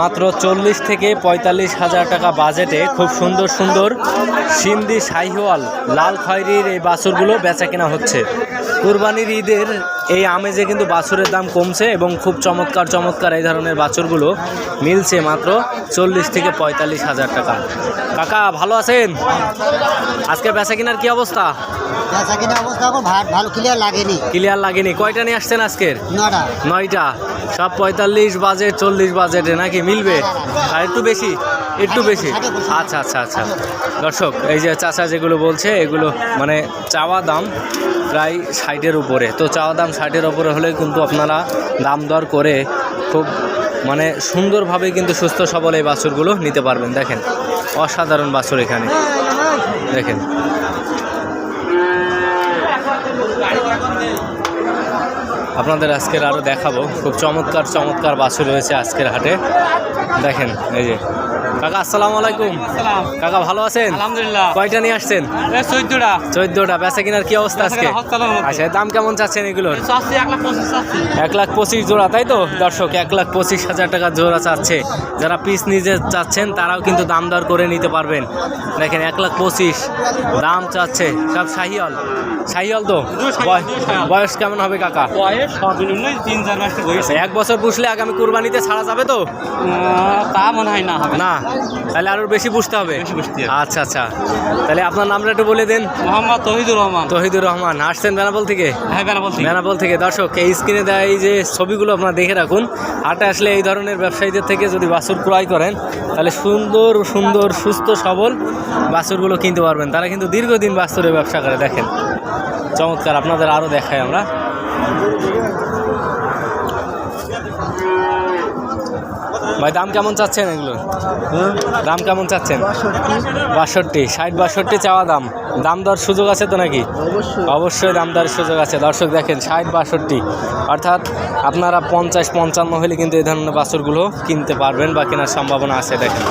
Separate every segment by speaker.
Speaker 1: মাত্র চল্লিশ থেকে পঁয়তাল্লিশ হাজার টাকা বাজেটে খুব সুন্দর সুন্দর সিন্ধি শাহিওয়াল লাল খয়রির এই বাছুরগুলো বেচা কেনা হচ্ছে। কুরবানির ঈদের এই আমেজে কিন্তু বাছুরের দাম কমছে এবং খুব চমৎকার চমৎকার এই ধরনের বাছুরগুলো মিলছে মাত্র চল্লিশ থেকে পঁয়তাল্লিশ হাজার টাকা। কাকা ভালো আছেন? আজকে বেচা কেনার কি অবস্থা?
Speaker 2: বেচা কিনা অবস্থা ভালো ক্লিয়ার লাগেনি।
Speaker 1: ক্লিয়ার লাগেনি। কয়টা নিয়ে আসছেন আজকের?
Speaker 2: নটা।
Speaker 1: নয়টা। সব পঁয়তাল্লিশ বাজেট, চল্লিশ বাজেটে নাকি মিলবে? আর একটু বেশি? একটু বেশি? আচ্ছা আচ্ছা আচ্ছা। দর্শক, এই যে চাচা যেগুলো বলছে, এগুলো মানে চাওয়া দাম প্রায় ষাটের উপরে। তো চাওয়া দাম ষাটের উপরে হলে কিন্তু আপনারা দাম দর করে খুব মানে সুন্দরভাবে কিন্তু সুস্থ সবল এই বাছুরগুলো নিতে পারবেন। দেখেন, অসাধারণ বাছুর এখানে। দেখেন। আপনাদের আজকের আরও দেখাবো। খুব চমৎকার চমৎকার বাছুর রয়েছে আজকের হাটে। দেখেন এই যে। কাকা আসসালামু আলাইকুম। কাকা ভালো আছেন?
Speaker 3: আলহামদুলিল্লাহ।
Speaker 1: কয়টা নিয়ে আসছেন?
Speaker 3: চোদ্দটা।
Speaker 1: চোদ্দটা বেচা কিনার কি অবস্থা আজকে। আচ্ছা দাম কেমন চাচ্ছেন এগুলোর?
Speaker 3: এক লাখ পঁচিশ
Speaker 1: জোড়া তাই তো? দর্শক এক লাখ পঁচিশ হাজার টাকা জোড়া চাচ্ছে। যারা পিস নিজে চাচ্ছেন তারাও কিন্তু দাম দর করে নিতে পারবেন। দেখেন এক লাখ পঁচিশ দাম চাচ্ছে। সব শাহিয়াল শাহিয়াল তো? বয়স কেমন হবে কাকা? এক বছর পুষলে আগামী কুরবানিতে ছাড়া যাবে তো?
Speaker 3: তা মনে হয় না হবে। না
Speaker 1: না তাহলে আরও বেশি বুঝতে হবে। আচ্ছা আচ্ছা। তাহলে আপনার নামটা একটু বলে দেন।
Speaker 3: মোহাম্মদ তহিদুর রহমান।
Speaker 1: তহিদুর রহমান। আসছেন বেনাপোল থেকে?
Speaker 3: হ্যাঁ
Speaker 1: বেনাপোল থেকে। দর্শক এই স্ক্রিনে দেয় এই যে ছবিগুলো আপনারা দেখে রাখুন। হাটে আসলে এই ধরনের ব্যবসায়ীদের থেকে যদি বাছুর ক্রয় করেন তাহলে সুন্দর সুন্দর সুস্থ সবল বাছুরগুলো কিনতে পারবেন। তারা কিন্তু দীর্ঘদিন বাছুরের ব্যবসা করে। দেখেন চমৎকার। আপনাদের আরও দেখাই আমরা। ভাই দাম কেমন চাচ্ছেন এগুলো? দাম কেমন চাচ্ছেন? বাষট্টি। ষাট বাষট্টি চাওয়া দাম। দাম দর সুযোগ আছে তো নাকি? অবশ্যই। দাম দরের সুযোগ আছে। দর্শক দেখেন ষাট বাষট্টি। অর্থাৎ আপনারা পঞ্চাশ পঞ্চান্ন হলে কিন্তু এই ধরনের বাছুরগুলো কিনতে পারবেন বা কেনার সম্ভাবনা আছে দেখেন।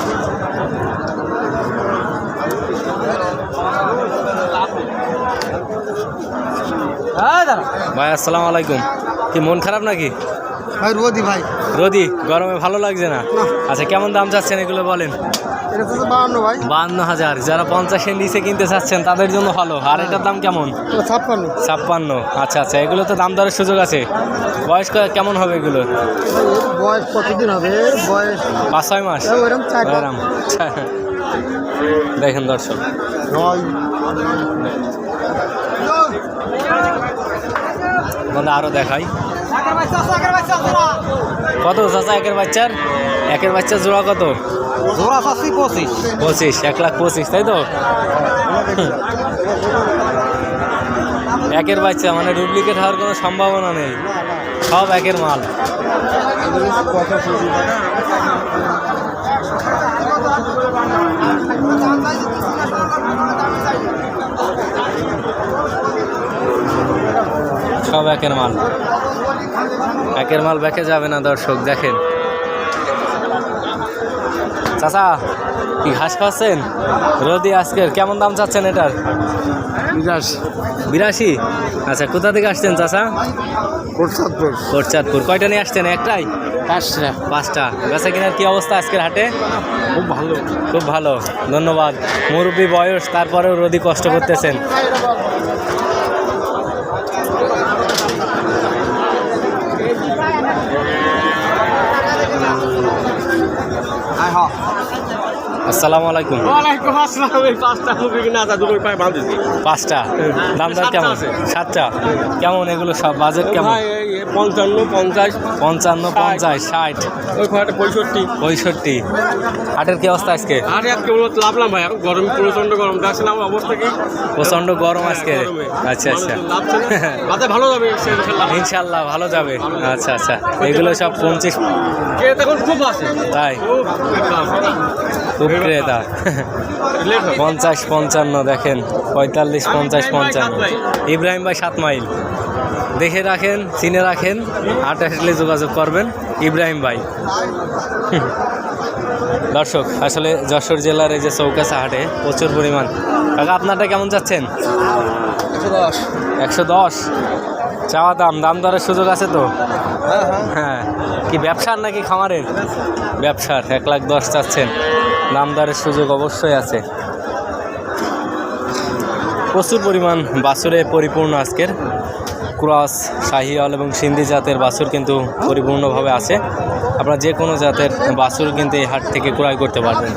Speaker 1: ভাই আসসালামু আলাইকুম। কি মন খারাপ নাকি?
Speaker 2: ভাই রোদি ভাই।
Speaker 1: রোদি গরমে ভালো লাগছে না? আচ্ছা কেমন দাম চাচ্ছেন এগুলো বলেন?
Speaker 2: বাহান্ন ভাই।
Speaker 1: বাহান্ন হাজার। যারা পঞ্চাশের নিচে কিনতে চাচ্ছেন তাদের জন্য ভালো। আর এটার দাম কেমন?
Speaker 2: ছাপ্পান্ন।
Speaker 1: ছাপ্পান্ন। আচ্ছা আচ্ছা এগুলো তো দাম দরের সুযোগ আছে। বয়স কেমন হবে এগুলো?
Speaker 2: বয়স কতদিন হবে? বয়স
Speaker 1: পাঁচ ছয় মাস? এরম। দেখেন দর্শক। আরও দেখাই। কত চাচা একের বাচ্চার? একের বাচ্চার জোড়া কত?
Speaker 2: জোড়া চাচ্ছি পঁচিশ।
Speaker 1: পঁচিশ এক লাখ পঁচিশ তাই তো? একের বাচ্চা মানে ডুপ্লিকেট হওয়ার কোনো সম্ভাবনা নেই। সব একের মাল। সব একের মাল। একের মাল ব্যাকে যাবে না দর্শক দেখেন। চাচা কি ঘাস খাওয়াচ্ছেন রোদি আজকের কেমন দাম চাচ্ছেন এটার?
Speaker 2: বিরাশি।
Speaker 1: বিরাশি? আচ্ছা কোথা থেকে আসছেন চাচা?
Speaker 2: প্রসাদপুর
Speaker 1: কোটচাঁদপুর কয়টা নিয়ে আসছেন? একটাই?
Speaker 2: পাঁচটা।
Speaker 1: পাঁচটা। বেচা কিনার কী অবস্থা আজকের হাটে?
Speaker 2: খুব ভালো।
Speaker 1: খুব ভালো। ধন্যবাদ। মুরব্বী বয়স তারপরেও রোদি কষ্ট করতেছেন। 你好。আসসালামু আলাইকুম।
Speaker 3: ওয়ালাইকুম আসসালাম এই পাঁচটা মুরগি কিনা আছে দুটোই পায়ে বাঁধেছি
Speaker 1: পাঁচটা? দাম দর কেমন? সাতটা? কেমন এগুলো সব? বাজেট কেমন?
Speaker 3: পঞ্চান্ন পঞ্চাশ।
Speaker 1: পঞ্চান্ন পঞ্চাশ ষাট।
Speaker 3: ওই কয়টা পঁয়ষট্টি।
Speaker 1: পঁয়ষট্টি। হাটের কি অবস্থা আজকে?
Speaker 3: আর এক কেবল লাভলাম ভাই এখন গরম প্রচণ্ড গরম। দেখছেন আমার অবস্থা কি?
Speaker 1: প্রচণ্ড গরম আজকে। আচ্ছা আচ্ছা।
Speaker 3: রাতে ভালো যাবে ইনশাল্লাহ।
Speaker 1: ভালো যাবে। আচ্ছা আচ্ছা। এগুলো সব পঁচিশ
Speaker 3: কে দেখুন খুব আছে।
Speaker 1: তাই?
Speaker 3: খুব
Speaker 1: ক্রেতা পঞ্চাশ পঞ্চান্ন দেখেন পঁয়তাল্লিশ পঞ্চাশ পঞ্চান্ন। ইব্রাহিম ভাই সাত মাইল। দেখে রাখেন চিনে রাখেন আট আসলে যোগাযোগ করবেন ইব্রাহিম ভাই। দর্শক আসলে যশোর জেলার এই যে চৌকাছা হাটে প্রচুর পরিমাণ। কাকা আপনারটা কেমন যাচ্ছেন?
Speaker 2: একশো দশ
Speaker 1: একশো দশ। চাওয়া দাম দাম দরের সুযোগ আছে তো?
Speaker 2: হ্যাঁ হ্যাঁ।
Speaker 1: হ্যাঁ। কি ব্যবসার নাকি খামারের? ব্যবসার এক লাখ দশ চাচ্ছেন। দামদারের সুযোগ অবশ্যই আছে। প্রচুর পরিমাণ বাছুরে পরিপূর্ণ আজকের। ক্রস শাহিয়াল এবং সিন্ধি জাতের বাছুর কিন্তু পরিপূর্ণভাবে আছে। আপনারা যে কোনো জাতের বাছুর কিন্তু এই হাট থেকে ক্রয় করতে পারবেন।